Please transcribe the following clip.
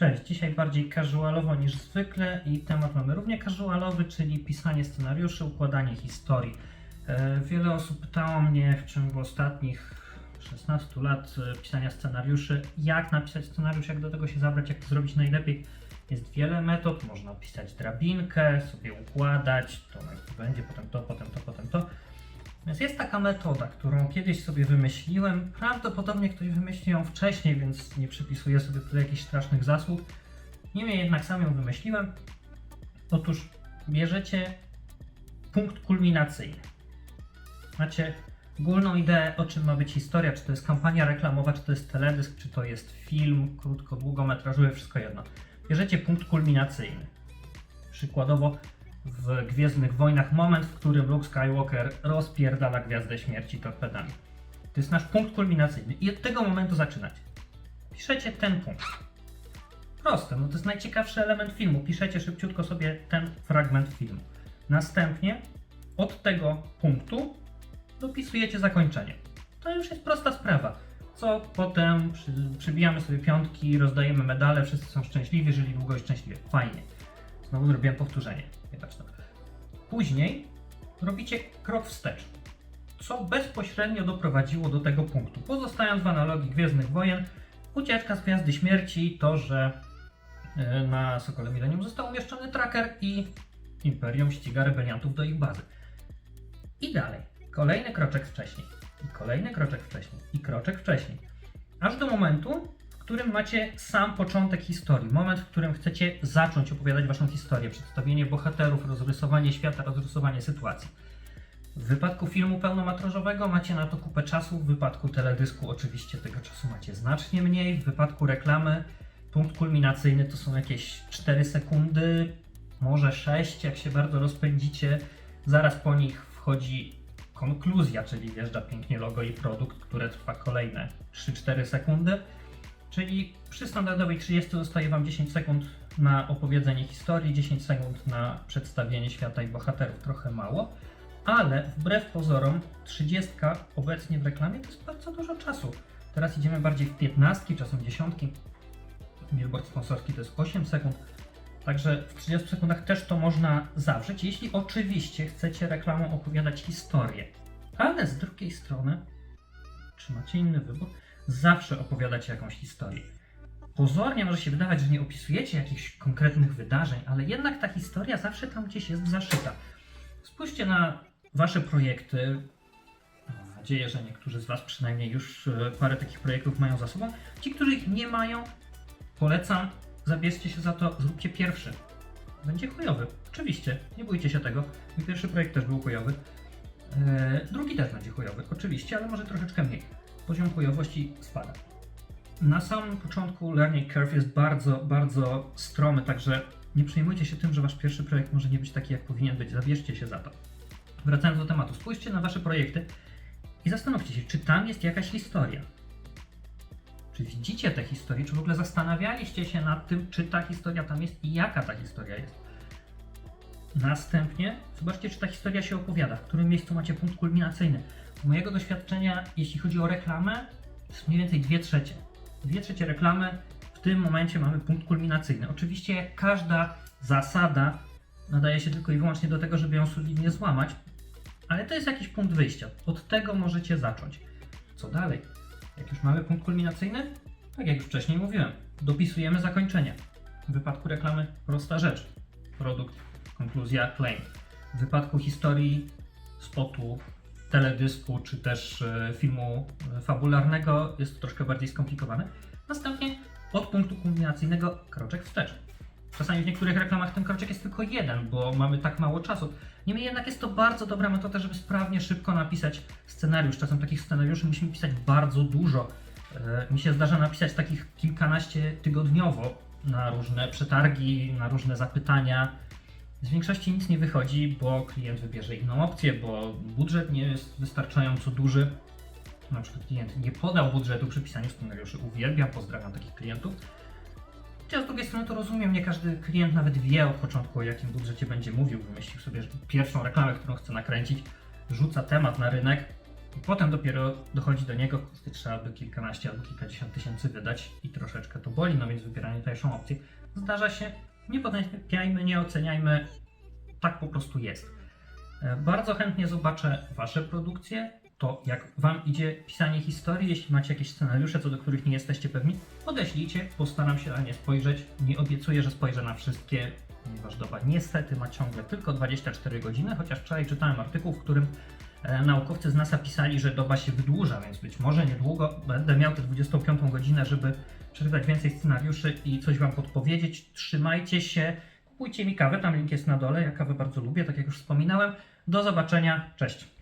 Cześć, dzisiaj bardziej casualowo niż zwykle i temat mamy równie casualowy, czyli pisanie scenariuszy, układanie historii. E, Wiele osób pytało mnie w ciągu ostatnich 16 lat e, pisania scenariuszy, jak napisać scenariusz, jak do tego się zabrać, jak to zrobić najlepiej. Jest wiele metod, można pisać drabinkę, sobie układać, to będzie, potem to, potem to, Więc jest taka metoda, którą kiedyś sobie wymyśliłem. Prawdopodobnie ktoś wymyślił ją wcześniej, więc nie przypisuję sobie tutaj jakichś strasznych zasług. Niemniej jednak sam ją wymyśliłem. Otóż bierzecie punkt kulminacyjny. Macie ogólną ideę, o czym ma być historia, czy to jest kampania reklamowa, czy to jest teledysk, czy to jest film krótko, długometrażowy, wszystko jedno. Bierzecie punkt kulminacyjny. Przykładowo w Gwiezdnych Wojnach moment, w którym Luke Skywalker rozpierdala Gwiazdę Śmierci torpedami. To jest nasz punkt kulminacyjny i od tego momentu zaczynać. Piszecie ten punkt. Proste, no to jest najciekawszy element filmu. Piszecie szybciutko sobie ten fragment filmu. Następnie od tego punktu dopisujecie zakończenie. To już jest prosta sprawa. Co potem przy, przybijamy sobie piątki, rozdajemy medale, wszyscy są szczęśliwi, żyli długo i szczęśliwie. Fajnie. Znowu zrobiłem powtórzenie. Później robicie krok wstecz, co bezpośrednio doprowadziło do tego punktu. Pozostając w analogii Gwiezdnych Wojen, ucieczka z Gwiazdy Śmierci, to, że e, na Sokole Millennium został umieszczony tracker i Imperium ściga rebeliantów do ich bazy. I dalej. Kolejny kroczek wcześniej. I kolejny kroczek wcześniej. I kroczek wcześniej. Aż do momentu, którym macie sam początek historii. Moment, w którym chcecie zacząć opowiadać waszą historię. Przedstawienie bohaterów, rozrysowanie świata, rozrysowanie sytuacji. W wypadku filmu pełnometrażowego macie na to kupę czasu, w wypadku teledysku oczywiście tego czasu macie znacznie mniej, w wypadku reklamy punkt kulminacyjny to są jakieś 4 sekundy, może 6, jak się bardzo rozpędzicie. Zaraz po nich wchodzi konkluzja, czyli wjeżdża pięknie logo i produkt, które trwa kolejne 3-4 sekundy. Czyli przy standardowej 30 zostaje Wam 10 sekund na opowiedzenie historii, 10 sekund na przedstawienie świata i bohaterów, trochę mało, ale wbrew pozorom 30 obecnie w reklamie to jest bardzo dużo czasu. Teraz idziemy bardziej w 15, czasem dziesiątki. Billboard sponsorski to jest 8 sekund. Także w 30 sekundach też to można zawrzeć, jeśli oczywiście chcecie reklamą opowiadać historię. Ale z drugiej strony, czy macie inny wybór, zawsze opowiadacie jakąś historię. Pozornie może się wydawać, że nie opisujecie jakichś konkretnych wydarzeń, ale jednak ta historia zawsze tam gdzieś jest zaszyta. Spójrzcie na wasze projekty. Mam nadzieję, że niektórzy z Was przynajmniej już e, parę takich projektów mają za sobą. Ci, którzy ich nie mają, polecam, zabierzcie się za to, zróbcie pierwszy. Będzie chujowy, oczywiście, nie bójcie się tego. Mój pierwszy projekt też był chujowy. Eee, drugi też będzie chujowy, oczywiście, ale może troszeczkę mniej. Poziom chujowości spada. Na samym początku learning curve jest bardzo, bardzo stromy, także nie przejmujcie się tym, że wasz pierwszy projekt może nie być taki, jak powinien być. Zabierzcie się za to. Wracając do tematu, spójrzcie na wasze projekty i zastanówcie się, czy tam jest jakaś historia. Czy widzicie tę historię, czy w ogóle zastanawialiście się nad tym, czy ta historia tam jest i jaka ta historia jest. Następnie zobaczcie, czy ta historia się opowiada, w którym miejscu macie punkt kulminacyjny. Mojego doświadczenia, jeśli chodzi o reklamę, jest mniej więcej 2 trzecie. 2 trzecie reklamy, w tym momencie mamy punkt kulminacyjny. Oczywiście jak każda zasada nadaje się tylko i wyłącznie do tego, żeby ją solidnie złamać, ale to jest jakiś punkt wyjścia. Od tego możecie zacząć. Co dalej? Jak już mamy punkt kulminacyjny, tak jak już wcześniej mówiłem, dopisujemy zakończenie. W wypadku reklamy prosta rzecz. Produkt, konkluzja, claim. W wypadku historii, spotu, teledysku czy też e, filmu e, fabularnego jest to troszkę bardziej skomplikowane. Następnie od punktu kulminacyjnego kroczek wstecz. Czasami w niektórych reklamach ten kroczek jest tylko jeden, bo mamy tak mało czasu. Niemniej jednak jest to bardzo dobra metoda, żeby sprawnie, szybko napisać scenariusz. Czasem takich scenariuszy musimy pisać bardzo dużo. E, Mi się zdarza napisać takich kilkanaście tygodniowo na różne przetargi, na różne zapytania. Z większości nic nie wychodzi, bo klient wybierze inną opcję, bo budżet nie jest wystarczająco duży. Na przykład klient nie podał budżetu przy pisaniu scenariuszy. Uwielbiam, pozdrawiam takich klientów. Chociaż z drugiej strony to rozumiem, nie każdy klient nawet wie od początku o jakim budżecie będzie mówił. Wymyślił sobie pierwszą reklamę, którą chce nakręcić, rzuca temat na rynek, I potem dopiero dochodzi do niego, gdy trzeba by kilkanaście albo kilkadziesiąt tysięcy wydać i troszeczkę to boli, no więc wybieranie tańszą opcję. Zdarza się, nie potępiajmy, nie oceniajmy, tak po prostu jest. E, Bardzo chętnie zobaczę Wasze produkcje, to jak Wam idzie pisanie historii, jeśli macie jakieś scenariusze, co do których nie jesteście pewni, odeślijcie, postaram się na nie spojrzeć. Nie obiecuję, że spojrzę na wszystkie, ponieważ doba niestety ma ciągle tylko 24 godziny, chociaż wczoraj czytałem artykuł, w którym naukowcy z NASA pisali, że doba się wydłuża, więc być może niedługo będę miał tę 25 godzinę, żeby przeczytać więcej scenariuszy i coś Wam podpowiedzieć. Trzymajcie się, kupujcie mi kawę, tam link jest na dole, ja kawę bardzo lubię, tak jak już wspominałem. Do zobaczenia, cześć!